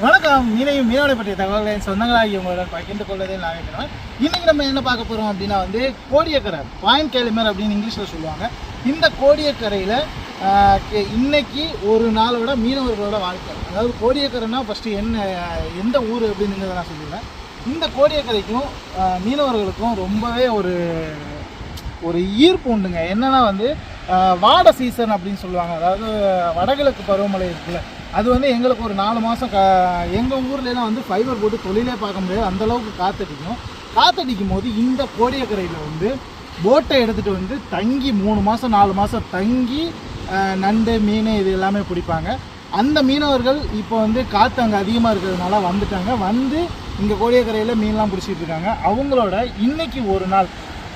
வணக்கம். மீனையும் மீனவனை பற்றிய தகவல்களை சொந்தங்களாகி உங்களுடன் பகிர்ந்து கொள்வதில் நான் இருக்கிறேன். இன்றைக்கி நம்ம என்ன பார்க்க போகிறோம் அப்படின்னா வந்து கோடியக்கரை பாயிண்ட் கேலிமர் அப்படின்னு இங்கிலீஷில் சொல்லுவாங்க. இந்த கோடியக்கரையில் கே- இன்னைக்கு ஒரு நாளோட மீனவர்களோட வாழ்க்கை. அதாவது கோடியக்கரைனா ஃபஸ்ட்டு என்ன எந்த ஊர் அப்படிங்கிறத நான் சொல்லிடுறேன். இந்த கோடியக்கரைக்கும் மீனவர்களுக்கும் ரொம்பவே ஒரு ஒரு ஈர்ப்பு உண்டுங்க. என்னென்னா வந்து வாட சீசன் அப்படின்னு சொல்லுவாங்க. அதாவது வடகிழக்கு பருவமழை இருக்குல்ல. அது வந்து எங்களுக்கு ஒரு நாலு மாதம் க எங்கள் ஊர்லலாம் வந்து ஃபைபர் போட்டு தொழிலே பார்க்க முடியாது. அந்தளவுக்கு காற்றடிக்கும் காற்றடிக்கும் போது இந்த கோடியக்கரையில் வந்து போட்டை எடுத்துகிட்டு வந்து தங்கி மூணு மாதம் நாலு மாதம் தங்கி நண்டு மீன் இது எல்லாமே பிடிப்பாங்க. அந்த மீனவர்கள் இப்போ வந்து காற்று அங்கே அதிகமாக இருக்கிறதுனால வந்துட்டாங்க. வந்து இங்கே கோடியக்கரையில் மீன்லாம் பிடிச்சிட்டு இருக்காங்க. அவங்களோட இன்றைக்கி ஒரு நாள்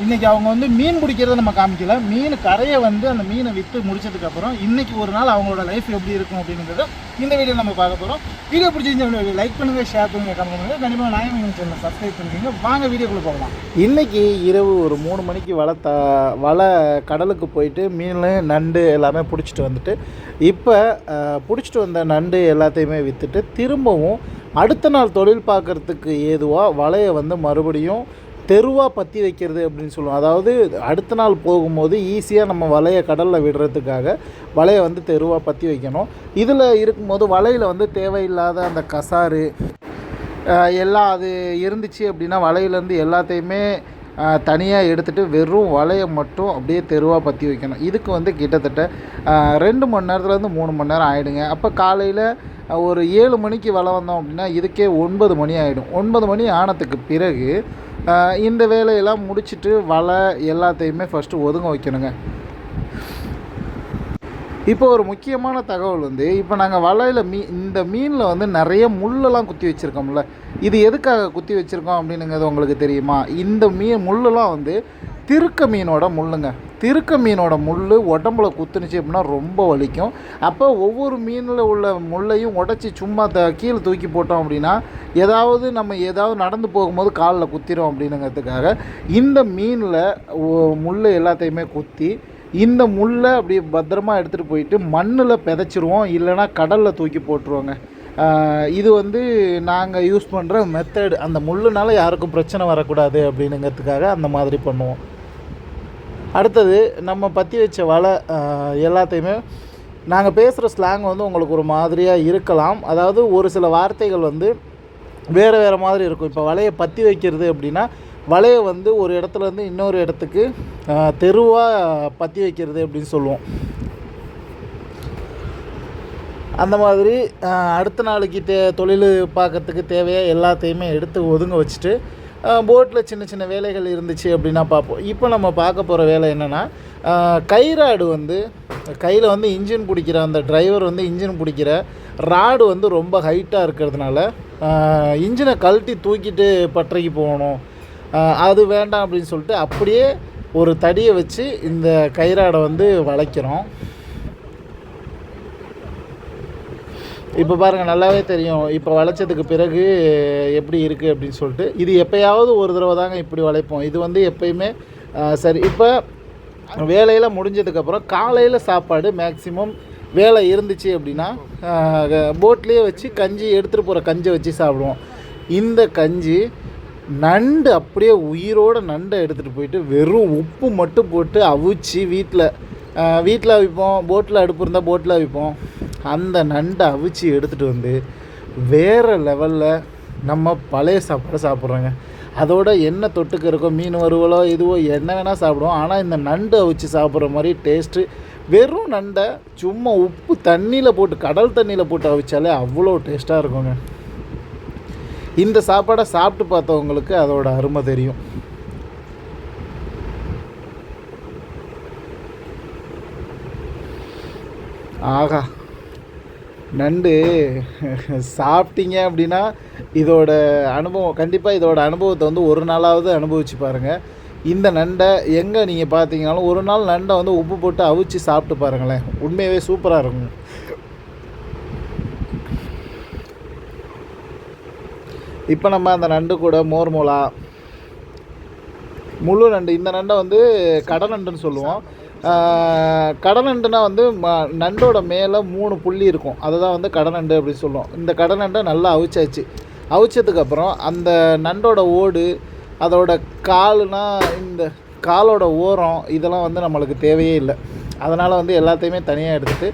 இன்றைக்கி அவங்க வந்து மீன் பிடிக்கிறத நம்ம காமிக்கல. மீன் கரையை வந்து அந்த மீனை விற்று முடிச்சதுக்கப்புறம் இன்றைக்கி ஒரு நாள் அவங்களோட லைஃப் எப்படி இருக்கும் அப்படிங்கிறத இந்த வீடியோ நம்ம பார்க்க போகிறோம் வீடியோ பிடிச்சிருந்த லைக் பண்ணுங்க ஷேர் பண்ணுங்கள் கமெண்ட் பண்ணுங்கள் கண்டிப்பாக நாயம் சேனல் சப்ஸ்கிரைப் பண்ணிக்கோங்க. வாங்க வீடியோக்குள்ளே போகலாம். இன்றைக்கி இரவு ஒரு மூணு மணிக்கு வலை த வலை கடலுக்கு போயிட்டு மீன் நண்டு எல்லாமே பிடிச்சிட்டு வந்துட்டு இப்போ பிடிச்சிட்டு வந்த நண்டு எல்லாத்தையுமே விற்றுட்டு திரும்பவும் அடுத்த நாள் தொழில் பார்க்குறதுக்கு ஏதுவாக வலையை வந்து மறுபடியும் தெருவாக பற்றி வைக்கிறது அப்படின்னு சொல்லுவோம். அதாவது அடுத்த நாள் போகும்போது ஈஸியாக நம்ம வலையை கடலில் விடுறதுக்காக வலையை வந்து தெருவாக பற்றி வைக்கணும். இதில் இருக்கும்போது வலையில் வந்து தேவையில்லாத அந்த கசாறு எல்லாம் அது இருந்துச்சு அப்படின்னா வலையிலேருந்து எல்லாத்தையுமே தனியாக எடுத்துகிட்டு வெறும் வலையை மட்டும் அப்படியே தெருவாக பற்றி வைக்கணும். இதுக்கு வந்து கிட்டத்தட்ட ரெண்டு மணி நேரத்துலேருந்து மூணு மணி நேரம் ஆகிடுங்க அப்போ காலையில் ஒரு ஏழு மணிக்கு வலை வந்தோம் அப்படின்னா இதுக்கே ஒன்பது மணி ஆகிடும் ஒன்பது மணி ஆனத்துக்கு பிறகு இந்த வேலையெல்லாம் முடிச்சுட்டு வலை எல்லாத்தையுமே ஃபஸ்ட்டு ஒதுங்க வைக்கணுங்க. இப்போ ஒரு முக்கியமான தகவல் வந்து இப்போ நாங்கள் வலையில் மீ இந்த மீனில் வந்து நிறைய முள்ளெல்லாம் குத்தி வச்சுருக்கோம்ல. இது எதுக்காக குத்தி வச்சுருக்கோம் அப்படின்னுங்கிறது உங்களுக்கு தெரியுமா? இந்த மீன் முள்ளெல்லாம் வந்து திருக்க மீனோட முள்ளுங்க. திருக்க மீனோட முள் உடம்புல குத்துனுச்சு அப்படின்னா ரொம்ப வலிக்கும். அப்போ ஒவ்வொரு மீனில் உள்ள முள்ளையும் உடச்சி சும்மா த கீழே தூக்கி போட்டோம் அப்படின்னா ஏதாவது நம்ம ஏதாவது நடந்து போகும்போது காலில் குத்திரும் அப்படின்னுங்கிறதுக்காக இந்த மீனில் முள் எல்லாத்தையுமே குத்தி இந்த முள்ளை அப்படி பத்திரமா எடுத்துகிட்டு போயிட்டு மண்ணில் பிதைச்சிருவோம் இல்லைன்னா கடலில் தூக்கி போட்டுருவோங்க. இது வந்து நாங்கள் யூஸ் பண்ணுற மெத்தட் அந்த முள்ளுனால யாருக்கும் பிரச்சனை வரக்கூடாது அப்படின்னுங்கிறதுக்காக அந்த மாதிரி பண்ணுவோம். அடுத்தது நம்ம பற்றி வச்ச வலை எல்லாத்தையுமே நாங்கள் பேசுகிற ஸ்லாங் வந்து உங்களுக்கு ஒரு மாதிரியாக இருக்கலாம். அதாவது ஒரு சில வார்த்தைகள் வந்து வேறு வேறு மாதிரி இருக்கும். இப்போ வலையை பற்றி வைக்கிறது அப்படின்னா வலையை வந்து ஒரு இடத்துலேருந்து இன்னொரு இடத்துக்கு தெருவாக பற்றி வைக்கிறது அப்படின்னு சொல்லுவோம். அந்த மாதிரி அடுத்த நாளைக்கு தே தொழில் பார்க்கறதுக்கு தேவையாக எல்லாத்தையுமே எடுத்து ஒதுங்க வச்சுட்டு போட்டில் சின்ன சின்ன வேலைகள் இருந்துச்சு அப்படின்னா பார்ப்போம். இப்போ நம்ம பார்க்க போகிற வேலை என்னென்னா கைராடு வந்து கையில் வந்து இன்ஜின் பிடிக்கிற அந்த டிரைவர் வந்து இன்ஜின் பிடிக்கிற ராடு வந்து ரொம்ப ஹைட்டாக இருக்கிறதுனால இன்ஜினை கழட்டி தூக்கிட்டு பற்றைக்கு போகணும். அது வேண்டாம் அப்படின்னு சொல்லிட்டு அப்படியே ஒரு தடியை வச்சு இந்த கைராடை வந்து வளைக்கிறோம். இப்போ பாருங்கள் நல்லாவே தெரியும். இப்போ வளைச்சதுக்கு பிறகு எப்படி இருக்குது அப்படின்னு சொல்லிட்டு. இது எப்பயாவது ஒரு தடவை தாங்க இப்படி வளைப்போம். இது வந்து எப்பயுமே சரி இப்போ வேலையில் முடிஞ்சதுக்கப்புறம் காலையில் சாப்பாடு மேக்ஸிமம் வேலை இருந்துச்சு அப்படின்னா போட்லேயே வச்சு கஞ்சி எடுத்துகிட்டு போகிற கஞ்சை வச்சு சாப்பிடுவோம். இந்த கஞ்சி நண்டு அப்படியே உயிரோட நண்டை எடுத்துகிட்டு போயிட்டு வெறும் உப்பு மட்டும் போட்டு அவிச்சு வீட்டில் வீட்டில் அவிப்போம் போட்டில் அடுப்பு இருந்தால் போட்டில் அவிப்போம் அந்த நண்டை அவிச்சு எடுத்துகிட்டு வந்து வேறு லெவலில் நம்ம பழைய சாப்பாடு சாப்பிட்றோங்க. அதோட என்ன தொட்டுக்கு இருக்கோ மீன் வறுவலோ இதுவோ என்ன வேணால் சாப்பிடுவோம். ஆனால் இந்த நண்டு அவிச்சு சாப்பிட்ற மாதிரி டேஸ்ட்டு வெறும் நண்டை சும்மா உப்பு தண்ணியில் போட்டு கடல் தண்ணியில் போட்டு அவிச்சாலே அவ்வளோ டேஸ்ட்டாக இருக்குங்க. இந்த சாப்பாடை சாப்பிட்டு பார்த்தவங்களுக்கு அதோட அருமை தெரியும். ஆகா. நண்டு சாப்பிட்டீங்க அப்படின்னா இதோட அனுபவம் கண்டிப்பாக இதோட அனுபவத்தை வந்து ஒரு நாளாவது அனுபவிச்சு பாருங்கள் இந்த நண்டை எங்கே நீங்கள் பார்த்தீங்கனாலும் ஒரு நாள் நண்டை வந்து உப்பு போட்டு அவிச்சு சாப்பிட்டு பாருங்களேன். உண்மையாகவே சூப்பராக இருக்கும். இப்போ நம்ம அந்த நண்டு கூட மோர் மோளா முழு நண்டு இந்த நண்டை வந்து கடல் நண்டுன்னு சொல்லுவோம். கடலண்டுனா வந்து ம நண்டோட மேலே மூணு புள்ளி இருக்கும். அதை தான் வந்து கடலண்டு அப்படின்னு சொல்லுவோம். இந்த கடலண்டை நல்லா அவிச்சாச்சு. அவிச்சதுக்கப்புறம் அந்த நண்டோட ஓடு அதோட காலுனா இந்த காலோட ஓரம் இதெல்லாம் வந்து நம்மளுக்கு தேவையே இல்லை. அதனால் வந்து எல்லாத்தையுமே தனியாக எடுத்துகிட்டு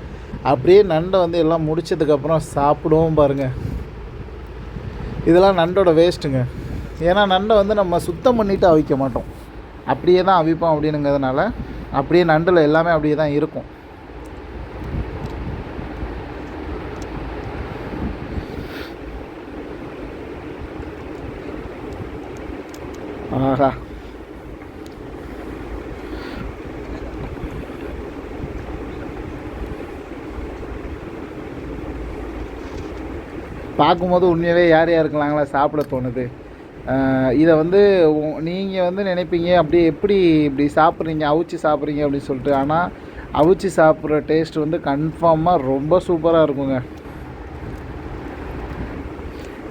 அப்படியே நண்டை வந்து எல்லாம் முடிச்சதுக்கப்புறம் சாப்பிடுவோம் பாருங்கள் இதெல்லாம் நண்டோட வேஸ்ட்டுங்க ஏன்னா நண்டை வந்து நம்ம சுத்தம் பண்ணிவிட்டு அவிக்க மாட்டோம். அப்படியே தான் அவிப்போம் அப்படின்னுங்கிறதுனால அப்படியே நண்டில் எல்லாமே அப்படியே தான் இருக்கும். ஆஹா. பார்க்கும்போது உண்மையாகவே யார் யாருக்கலாங்களா சாப்பிட தோணுது. இதை வந்து நீங்கள் வந்து நினைப்பீங்க அப்படி எப்படி இப்படி சாப்பிட்றீங்க அவிச்சு சாப்பிட்றீங்க அப்படின்னு சொல்லிட்டு. ஆனால் அவிச்சு சாப்பிட்ற டேஸ்ட் வந்து கன்ஃபார்மாக ரொம்ப சூப்பராக இருக்குங்க.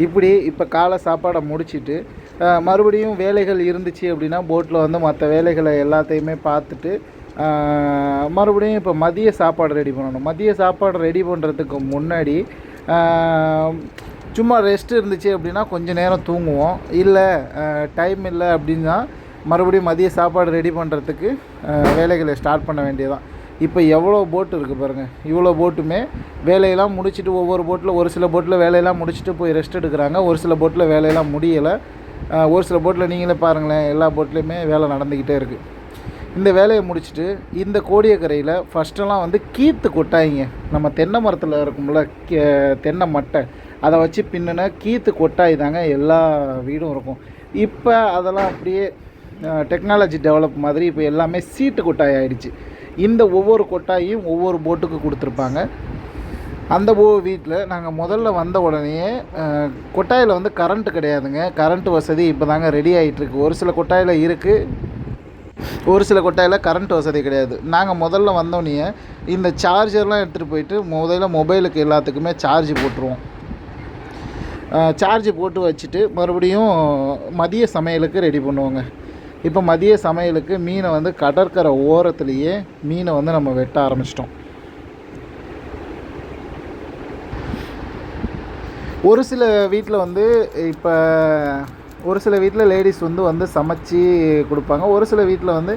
இப்படி இப்போ காலை சாப்பாடை முடிச்சுட்டு மறுபடியும் வேலைகள் இருந்துச்சு அப்படின்னா போட்டில் வந்து மற்ற வேலைகளை எல்லாத்தையுமே பார்த்துட்டு மறுபடியும் இப்போ மதிய சாப்பாடு ரெடி பண்ணணும். மதிய சாப்பாடு ரெடி பண்ணுறதுக்கு முன்னாடி சும்மா ரெஸ்ட் இருந்துச்சு அப்படின்னா கொஞ்சம் நேரம் தூங்குவோம். இல்லை டைம் இல்லை அப்படின்னா மறுபடியும் மதிய சாப்பாடு ரெடி பண்ணுறதுக்கு வேலைகளை ஸ்டார்ட் பண்ண வேண்டியதான் இப்போ எவ்வளோ போட் இருக்குது பாருங்கள் இவ்வளோ போட்டுமே வேலையெல்லாம் முடிச்சுட்டு ஒவ்வொரு போட்டில் ஒரு சில போட்டில் வேலையெல்லாம் முடிச்சுட்டு போய் ரெஸ்ட் எடுக்கிறாங்க. ஒரு சில போட்டில் வேலையெல்லாம் முடியலை. ஒரு சில போட்டில் நீங்களே பாருங்களேன் எல்லா போட்லேயுமே வேலை நடந்துக்கிட்டே இருக்குது இந்த வேலையை முடிச்சுட்டு இந்த கோடியக்கரையில் ஃபஸ்ட்டெல்லாம் வந்து கீத்து கொட்டாயிங்க. நம்ம தென்னை மரத்தில் இருக்கும்ல கே- தென்னை மட்டை. அதை வச்சு பின்னுனா கீத்து கொட்டாய் தாங்க எல்லா வீடும் இருக்கும். இப்போ அதெல்லாம் அப்படியே டெக்னாலஜி டெவலப் மாதிரி இப்போ எல்லாமே சீட்டு கொட்டாய் ஆயிடுச்சு. இந்த ஒவ்வொரு கொட்டாயும் ஒவ்வொரு போட்டுக்கு கொடுத்துருப்பாங்க. அந்த போ வீட்டில் நாங்கள் முதல்ல வந்த உடனேயே கொட்டாயில் வந்து கரண்ட்டு கிடையாதுங்க. கரண்ட் வசதி இப்போ தாங்க ரெடி ஆகிட்டுருக்கு ஒரு சில கொட்டாயில் இருக்குது ஒரு சில கொட்டாயில் கரண்ட் வசதி கிடையாது. நாங்கள் முதல்ல வந்தோடனே இந்த சார்ஜர்லாம் எடுத்துகிட்டு போயிட்டு முதல்ல மொபைலுக்கு எல்லாத்துக்குமே சார்ஜ் போட்டுருவோம். சார்ஜ் போட்டு வச்சுட்டு மறுபடியும் மதிய சமையலுக்கு ரெடி பண்ணுவோங்க. இப்போ மதிய சமையலுக்கு மீனை வந்து கடற்கரை ஓரத்துலேயே மீனை வந்து நம்ம வெட்ட ஆரம்பிச்சிட்டோம். ஒரு சில வீட்டில் வந்து இப்போ ஒரு சில வீட்டில் லேடிஸ் வந்து வந்து சமைச்சி கொடுப்பாங்க. ஒரு சில வீட்டில் வந்து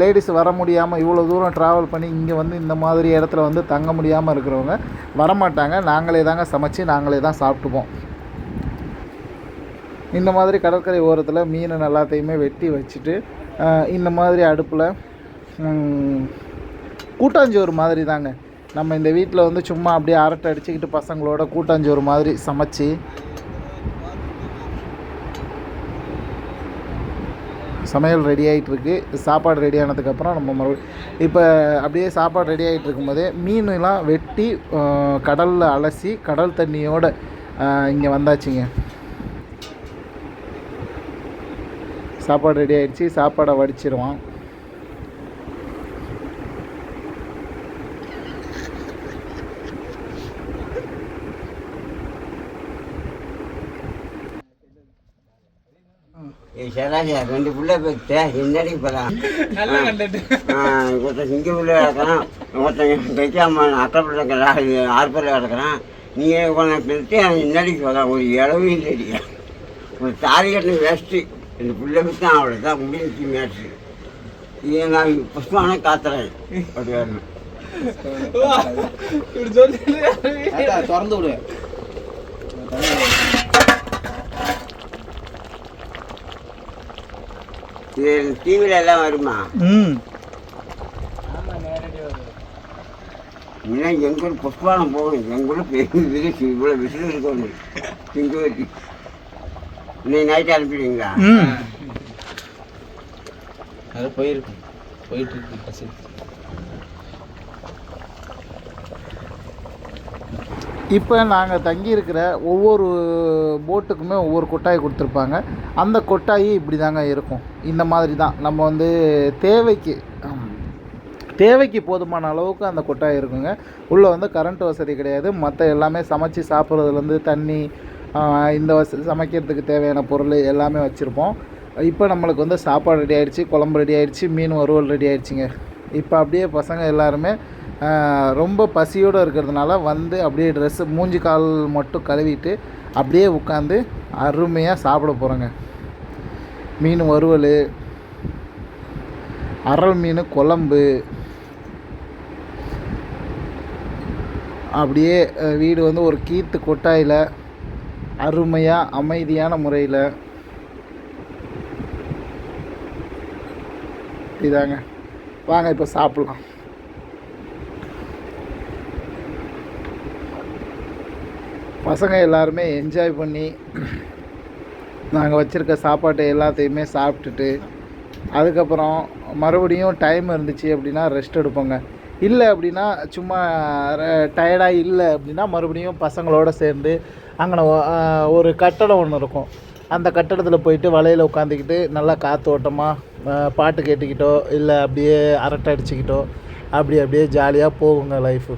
லேடிஸ் வர முடியாமல் இவ்வளோ தூரம் ட்ராவல் பண்ணி இங்கே வந்து இந்த மாதிரி இடத்துல வந்து தங்க முடியாமல் இருக்கிறவங்க வரமாட்டாங்க. நாங்களே தாங்க சமைச்சு நாங்களே தான் சாப்பிட்டுப்போம். இந்த மாதிரி கடற்கரை ஓரத்தில் மீனை எல்லாத்தையுமே வெட்டி வச்சுட்டு இந்த மாதிரி அடுப்பில் கூட்டாஞ்சோறு மாதிரி தாங்க. நம்ம இந்த வீட்டில் வந்து சும்மா அப்படியே அரட்டை அடிச்சுக்கிட்டு பசங்களோட கூட்டாஞ்சோறு மாதிரி சமைச்சு சமையல் ரெடி ஆகிட்டுருக்கு சாப்பாடு ரெடி ஆனதுக்கப்புறம் நம்ம மறுபடியும் இப்போ அப்படியே சாப்பாடு ரெடி ஆகிட்டு இருக்கும்போதே மீன்லாம் வெட்டி கடலில் அலசி கடல் தண்ணியோடு இங்கே வந்தாச்சுங்க. சாப்பாடு ரெடி ஆகிடுச்சி சாப்பாடை வடிச்சிருவான். சராஜா ரெண்டு புள்ள பெற்ற என்னடி இப்பதான் ஒருத்தன் சிங்க புள்ள கிடக்கிறான் ஒருத்தன் தைக்காம அக்கா பிள்ளை ஆறு பிள்ளை கிடக்கிறான். நீ உன்னை பெற்று என்னடி சொல்கிறான் ஒரு இளவும் இல்லடி. ஒரு தாலி கட்டின வேஸ்ட்டு ரெண்டு புள்ள பெற்று அவளை தான் முடிஞ்சு மேட்ச்சு இதை நான் புஷ்பான காத்துறேன். அப்படி வரணும். திறந்து விடு. டிவியில் எல்லாம் வருமா? ம். இன்னும் எங்க ஊர் புஷ்பானம் போகணும் எங்க ஊர் பெரிய விரிசு இவ்வளோ விசில் இருக்கணும் வச்சு. இன்னைக்கு நைட்டு அனுப்பிடுவீங்களா ம். அது போயிருக்கும் போயிட்டு இருக்கு இப்போ நாங்கள் தங்கியிருக்கிற ஒவ்வொரு போட்டுக்குமே ஒவ்வொரு கொட்டாய் கொடுத்துருப்பாங்க. அந்த கொட்டாயி இப்படி தாங்க இருக்கும். இந்த மாதிரி தான் நம்ம வந்து தேவைக்கு தேவைக்கு போதுமான அளவுக்கு அந்த கொட்டாய் இருக்குங்க. உள்ளே வந்து கரண்ட் வசதி கிடையாது. மற்ற எல்லாமே சமைச்சு சாப்பிட்றதுலேருந்து தண்ணி இந்த வசதி சமைக்கிறதுக்கு தேவையான பொருள் எல்லாமே வச்சுருப்போம். இப்போ நம்மளுக்கு வந்து சாப்பாடு ரெடி ஆகிடுச்சி குழம்பு ரெடி ஆகிடுச்சி மீன் வறுவல் ரெடி ஆகிடுச்சிங்க இப்போ அப்படியே பசங்க எல்லாருமே ரொம்ப பசியோடு இருக்கிறதுனால வந்து அப்படியே ட்ரெஸ்ஸு மூஞ்சி கால் மட்டும் கழுவிட்டு அப்படியே உட்காந்து அருமையாக சாப்பிட போகிறோங்க மீன் வறுவல் அரல் மீன் குழம்பு அப்படியே வீடு வந்து ஒரு கீத்து கொட்டாயில் அருமையாக அமைதியான முறையில். இதாங்க. வாங்க இப்போ சாப்பிட்லாம். பசங்க எல்லாருமே என்ஜாய் பண்ணி நாங்கள் வச்சுருக்க சாப்பாட்டை எல்லாத்தையுமே சாப்பிட்டுட்டு அதுக்கப்புறம் மறுபடியும் டைம் இருந்துச்சு அப்படின்னா ரெஸ்ட் எடுப்போங்க. இல்லை அப்படின்னா சும்மா டயர்டாக இல்லை அப்படின்னா மறுபடியும் பசங்களோடு சேர்ந்து அங்கே ஒரு கட்டடம் ஒன்று இருக்கும். அந்த கட்டடத்தில் போயிட்டு வலையில் உட்காந்துக்கிட்டு நல்லா காற்றோட்டமாக பாட்டு கேட்டுக்கிட்டோ இல்லை அப்படியே அரட்டை அடிச்சுக்கிட்டோ அப்படி அப்படியே ஜாலியாக போகுங்க லைஃபு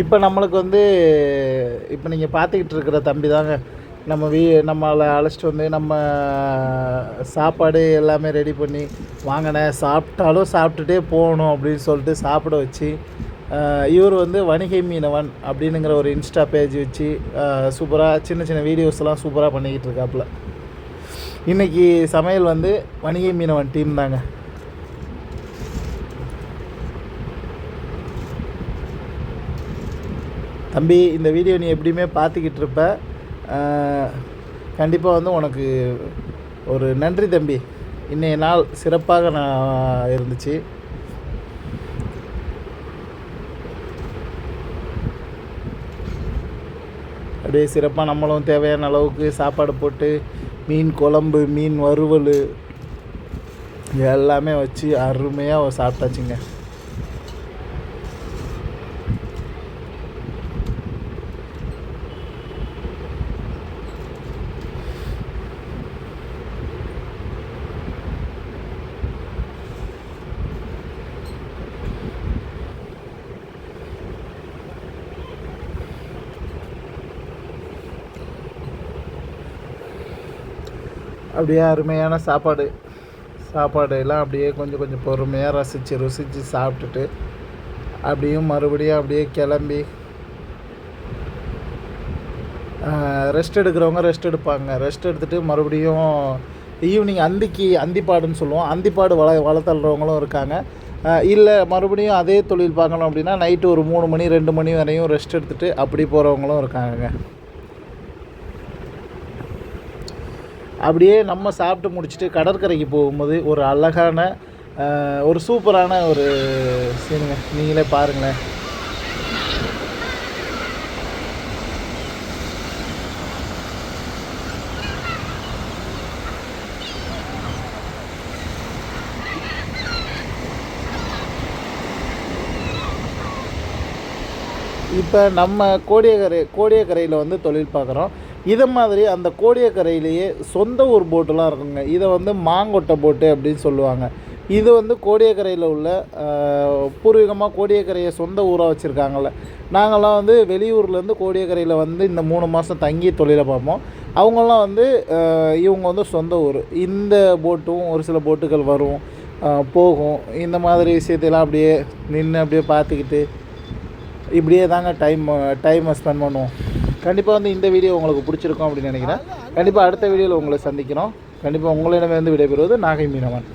இப்போ நம்மளுக்கு வந்து இப்போ நீங்கள் பார்த்துக்கிட்டு இருக்கிற தம்பி தாங்க. நம்ம வீ நம்மளை அழைச்சிட்டு வந்து நம்ம சாப்பாடு எல்லாமே ரெடி பண்ணி வாங்கினேன் சாப்பிட்டாலும் சாப்பிட்டுட்டே போகணும் அப்படின்னு சொல்லிட்டு சாப்பிட வச்சு இவர் வந்து வணிகை மீனவன் அப்படின்னுங்கிற ஒரு இன்ஸ்டா பேஜ் வச்சு சூப்பராக சின்ன சின்ன வீடியோஸ்லாம் சூப்பராக பண்ணிக்கிட்டு இருக்காப்புல. இன்றைக்கி சமையல் வந்து வணிகை மீனவன் டீம் தாங்க. தம்பி இந்த வீடியோ நீ எப்படியுமே பார்த்துக்கிட்டு இருப்ப. கண்டிப்பாக வந்து உனக்கு ஒரு நன்றி தம்பி. இன்றைய நாள் சிறப்பாக நான் இருந்துச்சு. அப்படியே சிறப்பாக நம்மளும் தேவையான அளவுக்கு சாப்பாடு போட்டு மீன் குழம்பு மீன் வறுவல் எல்லாமே வச்சு அருமையாக சாப்பிட்டாச்சுங்க. அப்படியே அருமையான சாப்பாடு. சாப்பாடு எல்லாம் அப்படியே கொஞ்சம் கொஞ்சம் பொறுமையாக ரசித்து ருசித்து சாப்பிட்டுட்டு அப்படியும் மறுபடியும் அப்படியே கிளம்பி ரெஸ்ட் எடுக்கிறவங்க ரெஸ்ட் எடுப்பாங்க. ரெஸ்ட் எடுத்துகிட்டு மறுபடியும் ஈவினிங் அந்திக்கு அந்திப்பாடுன்னு சொல்லுவோம். அந்திப்பாடு வள வளர்த்தல்றவங்களும் இருக்காங்க. இல்லை மறுபடியும் அதே தொழில் பார்க்கணும் அப்படின்னா நைட்டு ஒரு மூணு மணி ரெண்டு மணி வரையும் ரெஸ்ட் எடுத்துகிட்டு அப்படி போகிறவங்களும் இருக்காங்க அப்படியே நம்ம சாப்பிட்டு முடிச்சுட்டு கடற்கரைக்கு போகும்போது ஒரு அழகான ஒரு சூப்பரான ஒரு சீனுங்க நீங்களே பாருங்களேன். இப்போ நம்ம கோடியக்கரை கோடியக்கரையில் வந்து தொழில் பார்க்குறோம். இதை மாதிரி அந்த கோடியக்கரையிலேயே சொந்த ஊர் போட்டுலாம் இருக்குங்க. இதை வந்து மாங்கொட்டை போட்டு அப்படின்னு சொல்லுவாங்க. இது வந்து கோடியக்கரையில் உள்ள பூர்வீகமாக கோடியக்கரையை சொந்த ஊராக வச்சுருக்காங்கல்ல. நாங்கள்லாம் வந்து வெளியூர்லேருந்து கோடியக்கரையில் வந்து இந்த மூணு மாதம் தங்கி தொழிலை பார்ப்போம். அவங்கெல்லாம் வந்து இவங்க வந்து சொந்த ஊர். இந்த போட்டும் ஒரு சில போட்டுகள் வரும் போகும். இந்த மாதிரி விஷயத்தையெல்லாம் அப்படியே நின்று அப்படியே பார்த்துக்கிட்டு இப்படியே தாங்க டைம் டைமை ஸ்பெண்ட் பண்ணுவோம். கண்டிப்பாக வந்து இந்த வீடியோ உங்களுக்கு பிடிச்சிருக்கும் அப்படின்னு நினைக்கிறேன். கண்டிப்பாக அடுத்த வீடியோவில் உங்களை சந்திக்கிறோம். கண்டிப்பாக உங்களிடமிருந்து விடைபெறுவது நாகை மீனவன்.